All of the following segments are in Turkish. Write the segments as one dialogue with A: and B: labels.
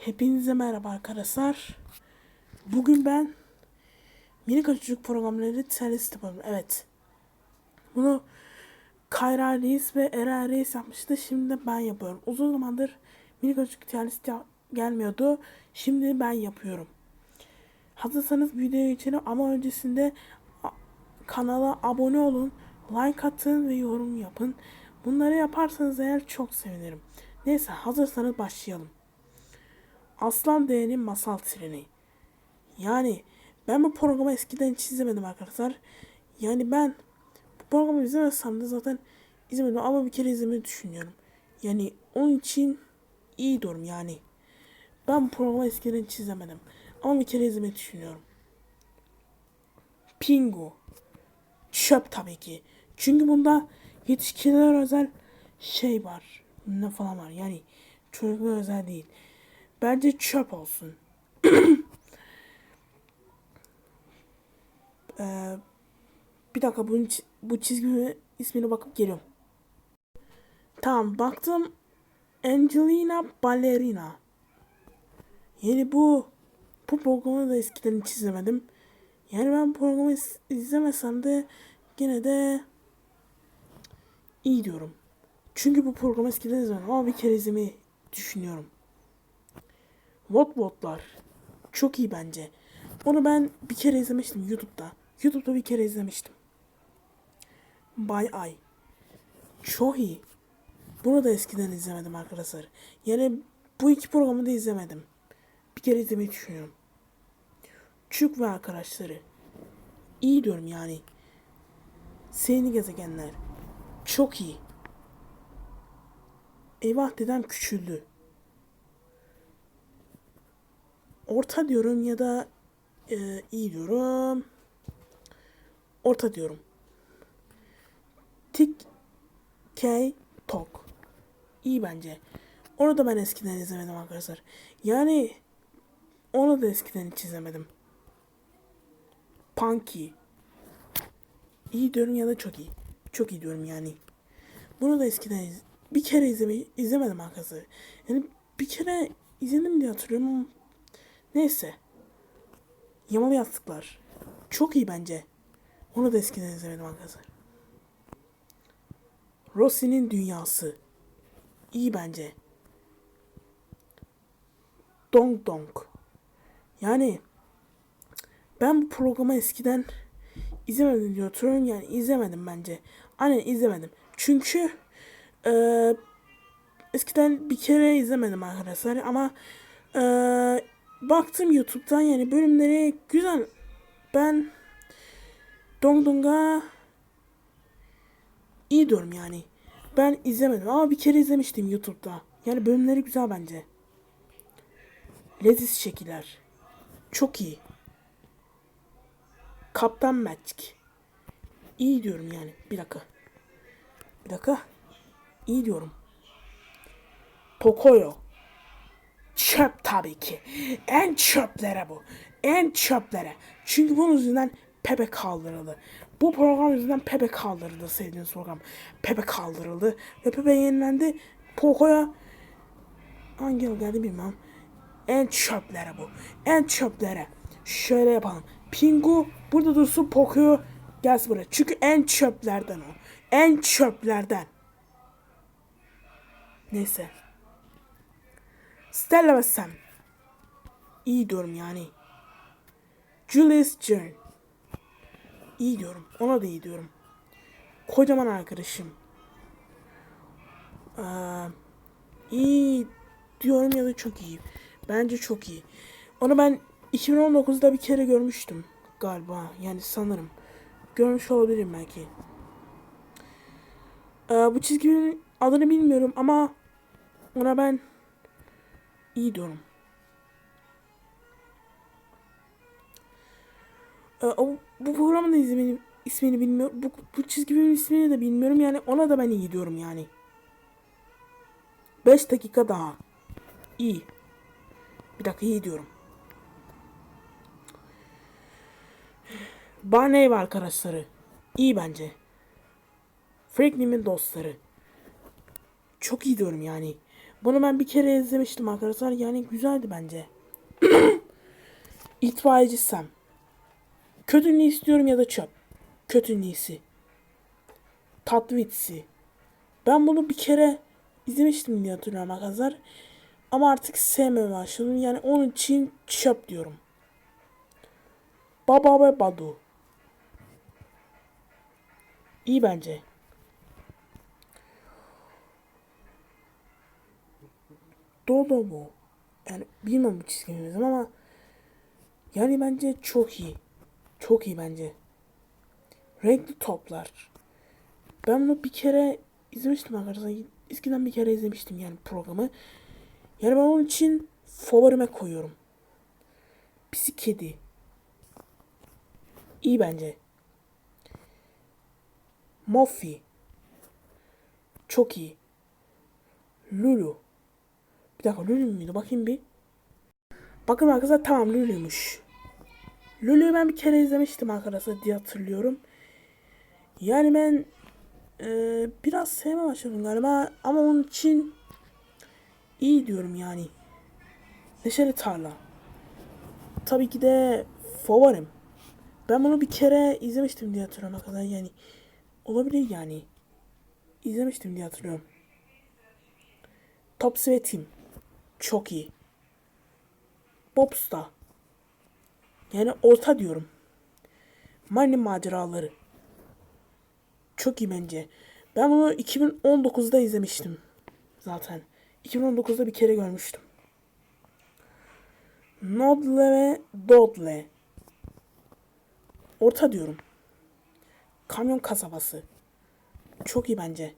A: Hepinize merhaba arkadaşlar. Bugün ben minik çocuk programları serisi yapalım. Evet. Bunu Kayra Reis ve Era Reis yapmıştı. Şimdi ben yapıyorum. Uzun zamandır minik çocuk serisi gelmiyordu. Şimdi ben yapıyorum. Hazırsanız videoya geçelim ama öncesinde kanala abone olun, like atın ve yorum yapın. Bunları yaparsanız eğer çok sevinirim. Neyse hazırsanız başlayalım. Aslan D'nin masal treni. Yani ben bu programı eskiden hiç izlemedim arkadaşlar. Yani ben bu programı izlemesem de zaten izlemedim ama bir kere izlemeyi düşünüyorum. Yani onun için iyi durum yani. Ben bu programı eskiden hiç izlemedim. Ama bir kere izlemeyi düşünüyorum. Pingu. Çöp tabii ki. Çünkü bunda yetişkinler özel şey var. Ne falan var. Yani çocuklar özel değil. Bence çöp olsun. Ee, bir dakika bunun, bu çizgi ismine bakıp geliyorum. Tamam baktım. Angelina Ballerina. Yani bu bu programı da eskiden hiç izlemedim. Yani ben programı iz- izlemesem de gene de iyi diyorum. Çünkü bu programı eskiden izlemedim ama bir kere izlemeyi düşünüyorum. Votvotlar. Çok iyi bence. Onu ben bir kere izlemiştim YouTube'da. YouTube'da bir kere izlemiştim. Bay Ay. Çok iyi. Bunu da eskiden izlemedim arkadaşlar. Yani bu iki programı da izlemedim. Bir kere izlemeyi düşünüyorum. Çük ve arkadaşları. İyi diyorum yani. Seni gezegenler. Çok iyi. Eyvah dedem küçüldü. Orta diyorum ya da e, iyi diyorum. Orta diyorum. Tik K Tok. İyi bence. Onu da ben eskiden izlemedim arkadaşlar. Yani onu da eskiden hiç izlemedim. Punky. İyi diyorum ya da çok iyi. Çok iyi diyorum yani. Bunu da eskiden bir kere izlemeyi izlemedim arkadaşlar. Yani bir kere izledim diye hatırlıyorum neyse. Yamalı yastıklar. Çok iyi bence. Onu da eskiden izlemedim arkadaşlar. Rossi'nin dünyası. İyi bence. Dong Dong. Yani ben bu programı eskiden izlemedim diyor hatırlıyorum yani izlemedim bence. Aynen izlemedim. Çünkü eee, eskiden bir kere izlemedim arkadaşlar ama eee, baktım YouTube'dan yani bölümleri güzel. Ben Dong Dong'a iyi diyorum yani. Ben izlemedim ama bir kere izlemiştim YouTube'da. Yani bölümleri güzel bence. Leziz şekiller. Çok iyi. Kaptan Magic. İyi diyorum yani. Bir dakika. Bir dakika. İyi diyorum. Pocoyo. Çöp tabii ki. En çöplere bu. En çöplere. Çünkü bunun yüzünden Pepe kaldırıldı. Bu program yüzünden Pepe kaldırıldı sevdiğiniz program. Pepe kaldırıldı. Ve Pepe yenilendi. Pocoyo hangi yıl geldi bilmem. En çöplere bu. En çöplere. Şöyle yapalım. Pingu burada dursun Pocoyo gelsin buraya. Çünkü en çöplerden o. En çöplerden. Neyse. Stella Sam. İyi diyorum yani. Julius Jern. İyi diyorum. Ona da iyi diyorum. Kocaman arkadaşım. Ee, iyi diyorum ya da çok iyi. Bence çok iyi. Onu ben 2019'da bir kere görmüştüm galiba. Yani sanırım. Görmüş olabilirim belki. Ee, bu çizginin adını bilmiyorum ama ona ben iyi diyorum. Ee, o, bu programın da ismini, ismini bilmiyorum. Bu, bu çizgi filmin ismini de bilmiyorum. Yani ona da ben iyi diyorum yani. 5 dakika daha. İyi. Bir dakika iyi diyorum. Barney ve arkadaşları. İyi bence. Franklin'in dostları. Çok iyi diyorum yani. Bunu ben bir kere izlemiştim arkadaşlar. Yani güzeldi bence. İtfaiyeci Sam. İstiyorum ya da çöp. Kötülüğüsi. Tatvitsi. Ben bunu bir kere izlemiştim diye hatırlıyorum arkadaşlar. Ama artık sevmemeye başladım. Yani onun için çöp diyorum. Baba ve Badu. İyi bence. Dodo bu. Yani bilmem bu çizgi film ama yani bence çok iyi. Çok iyi bence. Renkli toplar. Ben bunu bir kere izlemiştim arkadaşlar. Eskiden bir kere izlemiştim yani programı. Yani ben onun için favorime koyuyorum. Pisi kedi. İyi bence. Mofi. Çok iyi. Lulu. Bir dakika Lulu muydu? Bakayım bir. Bakın arkadaşlar tamam Lulu'ymuş. Lulu'yu ben bir kere izlemiştim arkadaşlar diye hatırlıyorum. Yani ben e, biraz sevmeye başladım galiba ama onun için iyi diyorum yani. Neşeli Tarla. Tabii ki de favorim. Ben bunu bir kere izlemiştim diye hatırlıyorum arkadaşlar yani. Olabilir yani. İzlemiştim diye hatırlıyorum. Top ve Team. Çok iyi. Bobsta. Yani orta diyorum. Mani maceraları. Çok iyi bence. Ben bunu 2019'da izlemiştim. Zaten. 2019'da bir kere görmüştüm. Nodle ve Dodle. Orta diyorum. Kamyon kasabası. Çok iyi bence.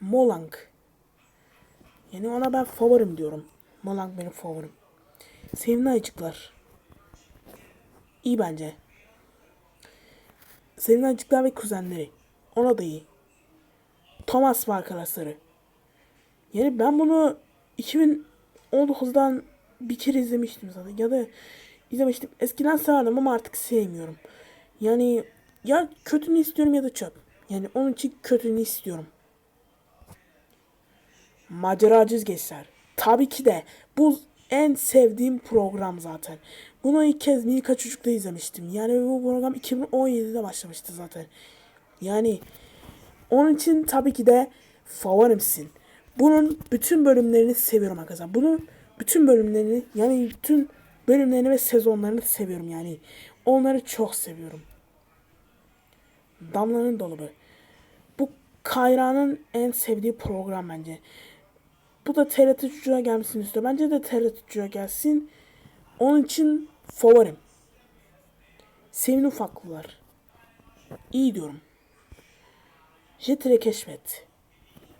A: Molang. Yani ona ben favorim diyorum. Molang benim favorim. Sevimli ayıcıklar. İyi bence. Sevimli ayıcıklar ve kuzenleri. Ona da iyi. Thomas ve arkadaşları. Yani ben bunu 2019'dan bir kere izlemiştim zaten. Ya da izlemiştim. Eskiden severdim ama artık sevmiyorum. Yani ya kötünü istiyorum ya da çöp. Yani onun için kötünü istiyorum. Maceracı Gençler. Tabii ki de bu en sevdiğim program zaten. Bunu ilk kez Milka Çocuk'ta izlemiştim. Yani bu program 2017'de başlamıştı zaten. Yani onun için tabii ki de favorimsin. Bunun bütün bölümlerini seviyorum arkadaşlar. Bunun bütün bölümlerini yani bütün bölümlerini ve sezonlarını seviyorum yani. Onları çok seviyorum. Damlanın Dolabı. Bu Kayra'nın en sevdiği program bence. Bu da TRT çocuğa gelmesini istiyor. Bence de TRT çocuğa gelsin. Onun için favorim. Sevin ufaklılar. İyi diyorum. Jetire keşfet.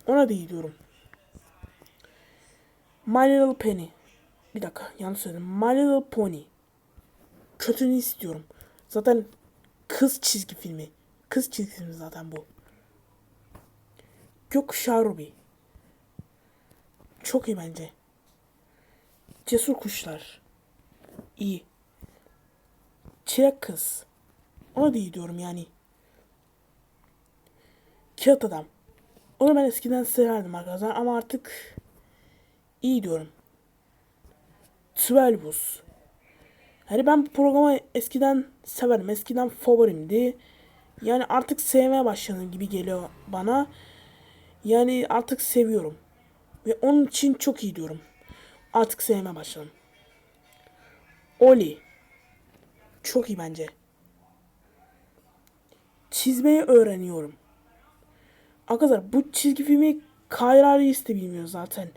A: Ona da iyi diyorum. My Little Penny. Bir dakika yanlış söyledim. My Little Pony. Kötünü istiyorum. Zaten kız çizgi filmi. Kız çizgi filmi zaten bu. Gökkuşağı Ruby. Çok iyi bence. Cesur kuşlar. İyi. Çilek kız. Ona da iyi diyorum yani. Kağıt adam. Onu ben eskiden severdim arkadaşlar ama artık iyi diyorum. Twelbus. Hani ben bu programı eskiden severim. Eskiden favorimdi. Yani artık sevmeye başladım gibi geliyor bana. Yani artık seviyorum. Ve onun için çok iyi diyorum. Artık sevmeye başladım. Oli. Çok iyi bence. Çizmeyi öğreniyorum. Arkadaşlar bu çizgi filmi Kayra Reis de bilmiyor zaten.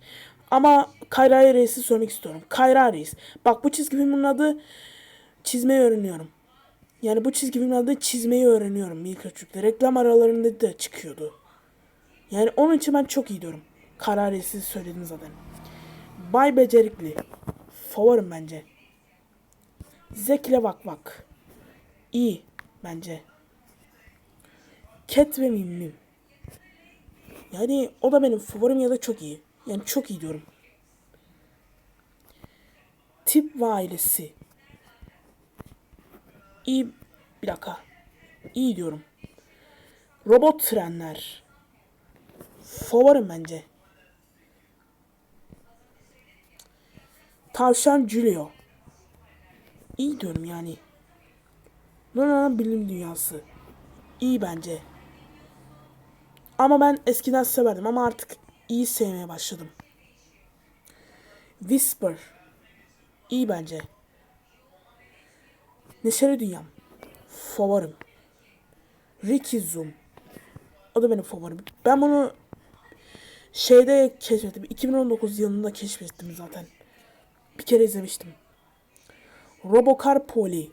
A: Ama Kayra Reis'i söylemek istiyorum. Kayra Reis. Bak bu çizgi filmin adı çizmeyi öğreniyorum. Yani bu çizgi filmin adı çizmeyi öğreniyorum Çocuk'ta. Reklam aralarında da çıkıyordu. Yani onun için ben çok iyi diyorum. Kararı siz söylediniz zaten. Bay Becerikli. Favorim bence. Zekle Vak Vak. İyi bence. Cat ve Mim Mim. Yani o da benim favorim ya da çok iyi. Yani çok iyi diyorum. Tip ve ailesi. İyi. Bir dakika. İyi diyorum. Robot trenler. Favorim bence. Tavşan Julio. İyi diyorum yani. Luna'nın bilim dünyası. İyi bence. Ama ben eskiden severdim ama artık iyi sevmeye başladım. Whisper. İyi bence. Neşeli Dünyam. Favorim. Ricky Zoom. O da benim favorim. Ben bunu şeyde keşfettim. 2019 yılında keşfettim zaten. Bir kere izlemiştim. Robocar Poli.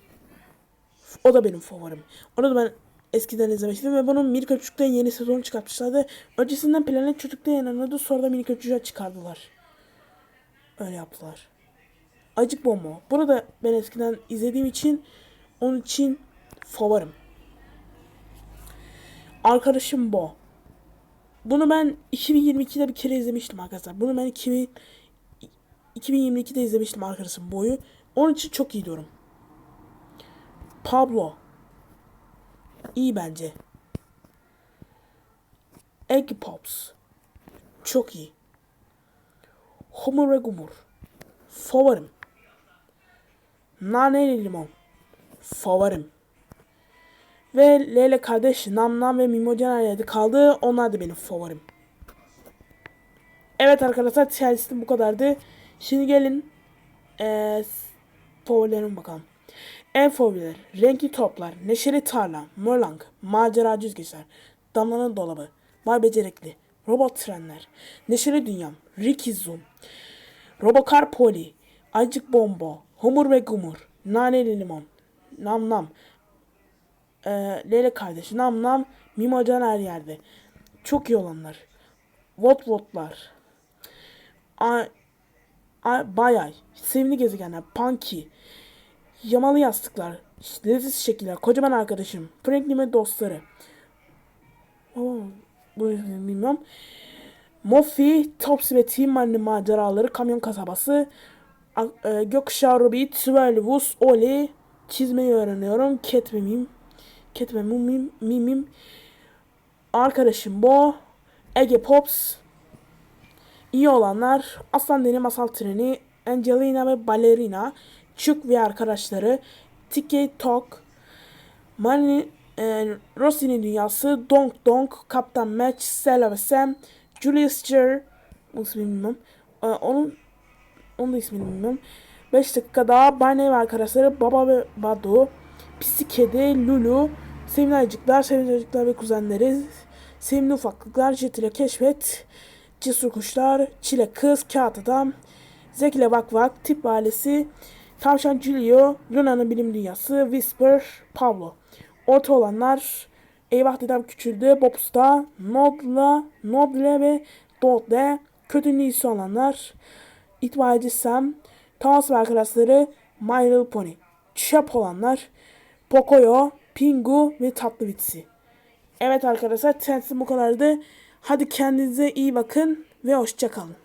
A: O da benim favorim. Onu da ben eskiden izlemiştim ve bunun Mirka Çocuk'tan yeni sezon çıkartmışlardı. Öncesinden Planet Çocuk'ta yayınlanıyordu. Sonra da Mirka Çocuk'a çıkardılar. Öyle yaptılar. Acık Bomba. Bunu da ben eskiden izlediğim için onun için favorim. Arkadaşım Bo. Bunu ben 2022'de bir kere izlemiştim arkadaşlar. Bunu ben 2000, 2022'de izlemiştim arkadaşım Bo'yu. Onun için çok iyi diyorum. Pablo. İyi bence. Egg Pops. Çok iyi. Homer ve Gumur. Favorim. Naneli limon. Favorim. Ve Lele kardeş Nam Nam ve Mimocan yerde kaldı. Onlar da benim favorim. Evet arkadaşlar Chelsea'nin bu kadardı. Şimdi gelin ee, favorilerime bakalım. En favoriler Renkli Toplar, Neşeli Tarla, Mörlang, Maceracı Yüzgeçler, Damlanın Dolabı, Vay Becerikli, Robot Trenler, Neşeli Dünyam, Ricky Zoom, Robocar Poli, Acık Bombo, Humur ve Gumur, Naneli Limon, Nam Nam, e, Lele Kardeş, Nam Nam, Mimocan her yerde. Çok iyi olanlar. Vot Votlar, A, Bayay, Sevimli Gezegenler, Punky, Yamalı Yastıklar, Leziz Şekiller, Kocaman Arkadaşım, Franklin ve Dostları. Oo, bu bilmiyorum. Mofi, Topsy ve Team Money maceraları, Kamyon Kasabası, e, Gökkuşağı Ruby, Twelvus, Oli, çizmeyi öğreniyorum. Cat ve Mim, Cat ve Mimim, Mimim, Arkadaşım Bo, Ege Pops, iyi olanlar, Aslan Deni Masal Treni, Angelina ve Ballerina, Chuck ve arkadaşları, Tiki Tok, Mani, e, Rossi'nin dünyası, Donk Donk, Kaptan Match, Stella ve Sam, Julius onun ismini bilmiyorum. E, onun, onun da ismini bilmiyorum. 5 dakika daha Barney ve arkadaşları, Baba ve Badu, Pisi Kedi, Lulu, Sevimli Ayıcıklar, Sevimli Ayıcıklar ve kuzenleri, Sevimli Ufaklıklar, Jet ile Keşfet, Cesur Kuşlar, Çile Kız, Kağıt Adam, Zek ile Vak Vak, Tip Ailesi, Tavşan Julio, Luna'nın Bilim Dünyası, Whisper, Pablo. Orta olanlar Eyvah Dedem Küçüldü, Bobsta, Nodla, Nodle ve Dodle. Kötü iyisi olanlar İtfaiyeci Sam, Thomas ve arkadaşları My Little Pony. Çöp olanlar Pocoyo, Pingu ve Tatlı Vitsi. Evet arkadaşlar tensim bu kadardı. Hadi kendinize iyi bakın ve hoşçakalın.